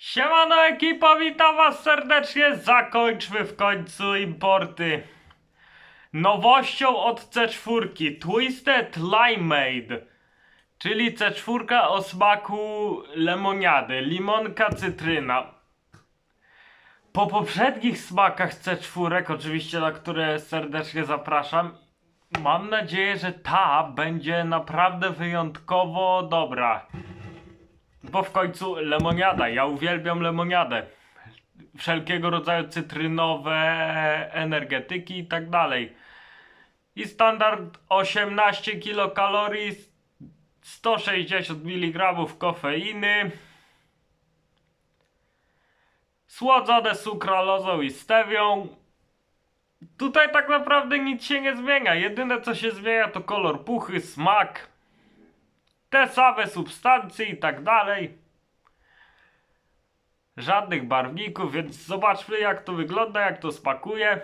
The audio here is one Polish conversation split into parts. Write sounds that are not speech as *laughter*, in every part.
Siemano ekipa, witam was serdecznie, zakończmy w końcu importy. Nowością od C4 Twisted Limeade, czyli C4 o smaku lemoniady, limonka, cytryna. Po poprzednich smakach C4, oczywiście na które serdecznie zapraszam, mam nadzieję, że ta będzie naprawdę wyjątkowo dobra. Bo w końcu lemoniada, ja uwielbiam lemoniadę. Wszelkiego rodzaju cytrynowe energetyki i tak dalej. I standard 18 kilokalorii, 160 mg kofeiny, słodzone sukralozą i stewią. Tutaj tak naprawdę nic się nie zmienia. Jedyne co się zmienia to kolor puchy, smak, te same substancje i tak dalej. Żadnych barwników, więc zobaczmy jak to wygląda, jak to spakuje.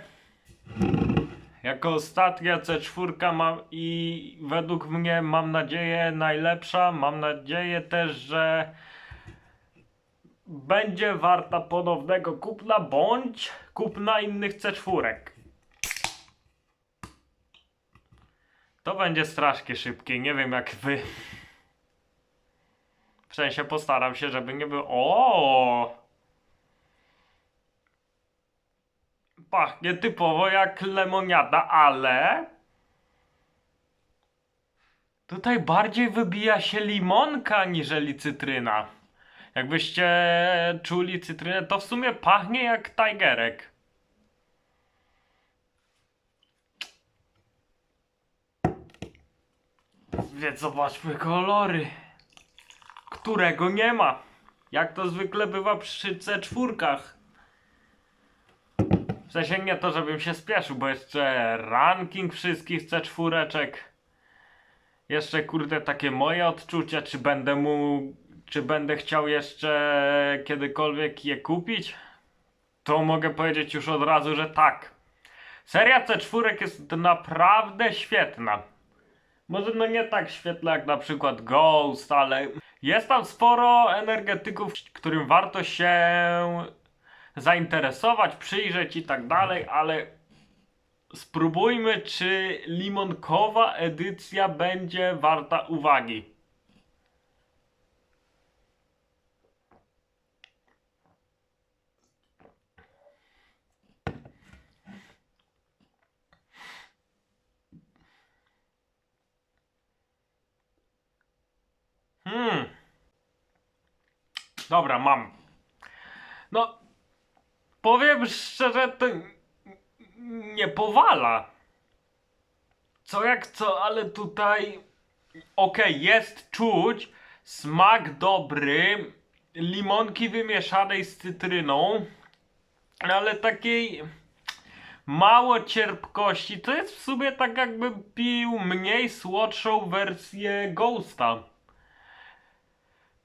Jako ostatnia C4 mam i według mnie mam nadzieję najlepsza. Mam nadzieję też, że będzie warta ponownego kupna bądź kupna innych C4. To będzie strasznie szybkie, nie wiem jak wy. W sensie postaram się, żeby nie było. O! Pachnie typowo jak lemoniada, ale. Tutaj bardziej wybija się limonka niżeli cytryna. Jakbyście czuli cytrynę, to w sumie pachnie jak tigerek. Więc zobaczmy kolory którego nie ma. Jak to zwykle bywa przy C4. W sensie nie to, żebym się spieszył, bo jeszcze ranking wszystkich C4. Jeszcze kurde takie moje odczucia, czy będę mu, czy będę chciał jeszcze kiedykolwiek je kupić? To mogę powiedzieć już od razu, że tak. Seria C4 jest naprawdę świetna. Może no nie tak świetna jak na przykład Ghost, ale jest tam sporo energetyków, którym warto się zainteresować, przyjrzeć i tak dalej, ale spróbujmy, czy limonkowa edycja będzie warta uwagi. Hmm. Dobra, mam. No, powiem szczerze, to nie powala. Co jak co, ale tutaj okej, jest czuć smak dobry limonki wymieszanej z cytryną, ale takiej mało cierpkości. To jest w sumie tak jakbym pił mniej słodszą wersję Ghosta.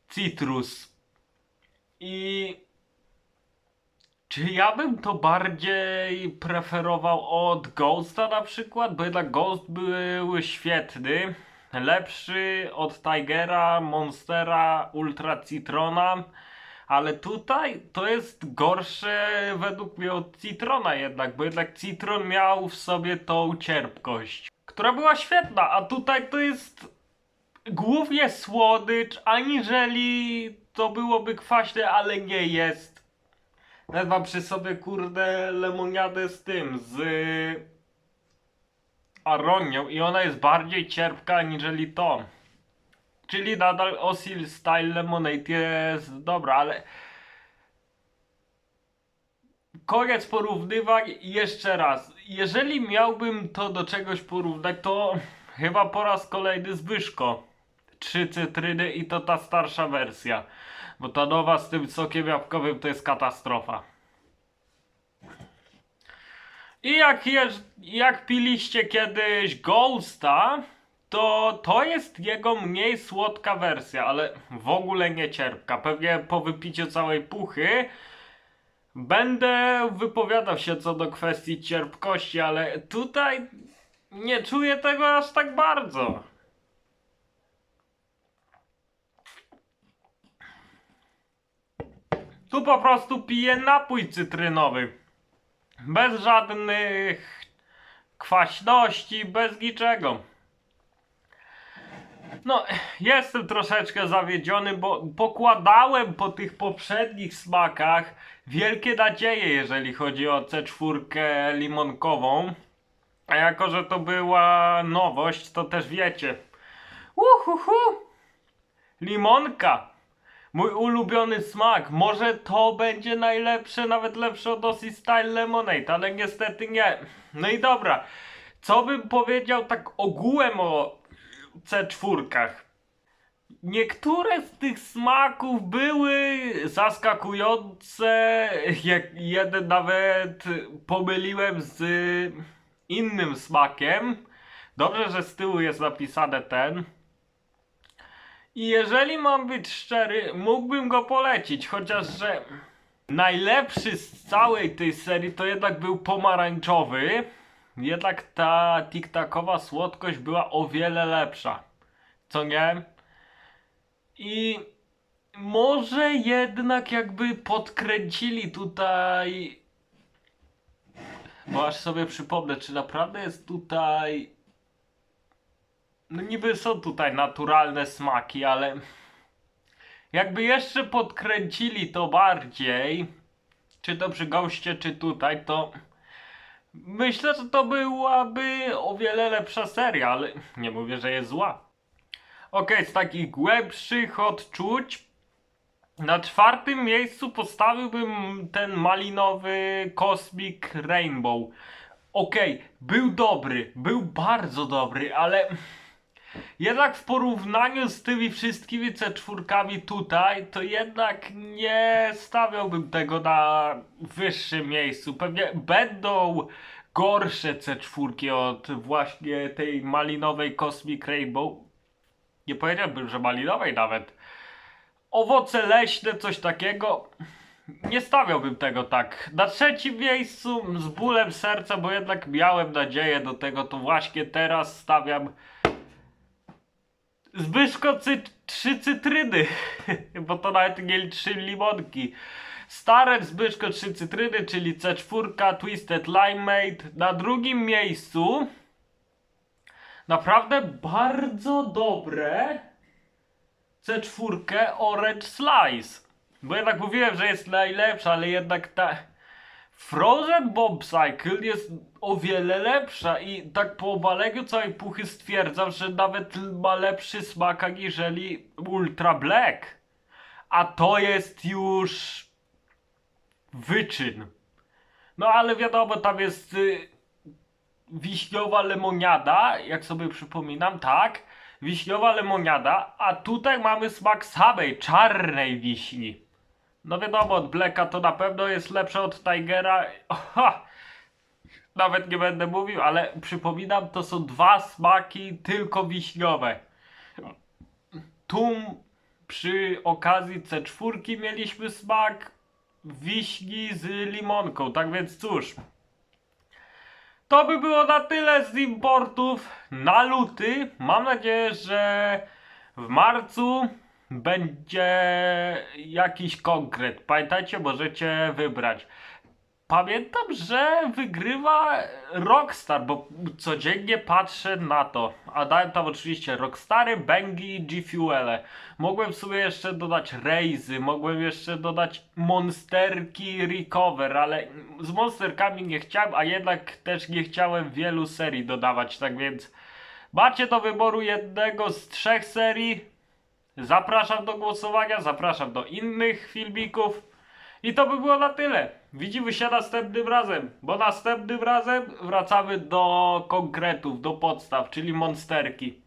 Citrus. I czy ja bym to bardziej preferował od Ghosta na przykład? Bo jednak Ghost był świetny. Lepszy od Tigera, Monstera, Ultra Citrona. Ale tutaj to jest gorsze według mnie od Citrona jednak, bo jednak Citron miał w sobie tą cierpkość, która była świetna, a tutaj to jest głównie słodycz, aniżeli to byłoby kwaśne, ale nie jest. Nawet mam przy sobie, kurde, lemoniadę z tym, z aronią i ona jest bardziej cierpka aniżeli to. Czyli nadal Osil Style Lemonade jest dobra, ale koniec porównywań jeszcze raz. Jeżeli miałbym to do czegoś porównać, to chyba po raz kolejny Zbyszko. Trzy cytryny i to ta starsza wersja. Bo ta nowa z tym sokiem jabłkowym to jest katastrofa. I jak, jeż, jak piliście kiedyś Ghosta, to to jest jego mniej słodka wersja, ale w ogóle nie cierpka. Pewnie po wypiciu całej puchy będę wypowiadał się co do kwestii cierpkości, ale tutaj nie czuję tego aż tak bardzo. Tu po prostu piję napój cytrynowy. Bez żadnych kwaśności, bez niczego. No, jestem troszeczkę zawiedziony, bo pokładałem po tych poprzednich smakach wielkie nadzieje, jeżeli chodzi o C4 limonkową. A jako, że to była nowość, to też wiecie. Uhuhu! Limonka! Mój ulubiony smak. Może to będzie najlepsze, nawet lepsze od Aussie Style Lemonade, ale niestety nie. No i dobra. Co bym powiedział tak ogółem o C4? Niektóre z tych smaków były zaskakujące. Jak jeden nawet pomyliłem z innym smakiem. Dobrze, że z tyłu jest napisane ten. I jeżeli mam być szczery, mógłbym go polecić, chociaż że najlepszy z całej tej serii to jednak był pomarańczowy. Jednak ta tiktakowa słodkość była o wiele lepsza. Co nie? I może jednak jakby podkręcili tutaj. Bo aż sobie przypomnę, czy naprawdę jest tutaj no niby są tutaj naturalne smaki, ale jakby jeszcze podkręcili to bardziej, czy to przy goście, czy tutaj, to myślę, że to byłaby o wiele lepsza seria, ale nie mówię, że jest zła. Okej, z takich głębszych odczuć na czwartym miejscu postawiłbym ten malinowy Cosmic Rainbow. Okej, był dobry, był bardzo dobry, ale jednak w porównaniu z tymi wszystkimi C4 tutaj, to jednak nie stawiałbym tego na wyższym miejscu. Pewnie będą gorsze C4 od właśnie tej malinowej Cosmic Rainbow. Nie powiedziałbym, że malinowej nawet. Owoce leśne, coś takiego. Nie stawiałbym tego tak. Na trzecim miejscu z bólem serca, bo jednak miałem nadzieję do tego, to właśnie teraz stawiam Zbyszko cy trzy cytryny, *laughs* bo to nawet nie trzy limonki. Stare Zbyszko trzy cytryny, czyli C4 Twisted Limeade. Na drugim miejscu naprawdę bardzo dobre C4 Orange Slice. Bo jednak mówiłem, że jest najlepsza, ale jednak ta Frozen Bomb Cycle jest o wiele lepsza i tak po obalegiu całej puchy stwierdzam, że nawet ma lepszy smak aniżeli Ultra Black. A to jest już wyczyn. No ale wiadomo, tam jest y, wiśniowa lemoniada, jak sobie przypominam, tak? Wiśniowa lemoniada, a tutaj mamy smak samej czarnej wiśni. No wiadomo, od Blacka to na pewno jest lepsze od Tigera. *laughs* Nawet nie będę mówił, ale przypominam, to są dwa smaki tylko wiśniowe. Tu przy okazji C4 mieliśmy smak wiśni z limonką, tak więc cóż. To by było na tyle z importów na luty. Mam nadzieję, że w marcu będzie jakiś konkret. Pamiętajcie, możecie wybrać. Pamiętam, że wygrywa Rockstar, bo codziennie patrzę na to. A dałem tam oczywiście Rockstary, Bengi i G-Fuele. Mogłem sobie jeszcze dodać Razy, mogłem jeszcze dodać Monsterki Recover, ale z Monsterkami nie chciałem, a jednak też nie chciałem wielu serii dodawać, tak więc macie do wyboru jednego z trzech serii. Zapraszam do głosowania, zapraszam do innych filmików. I to by było na tyle. Widzimy się następnym razem, bo następnym razem wracamy do konkretów, do podstaw, czyli monsterki.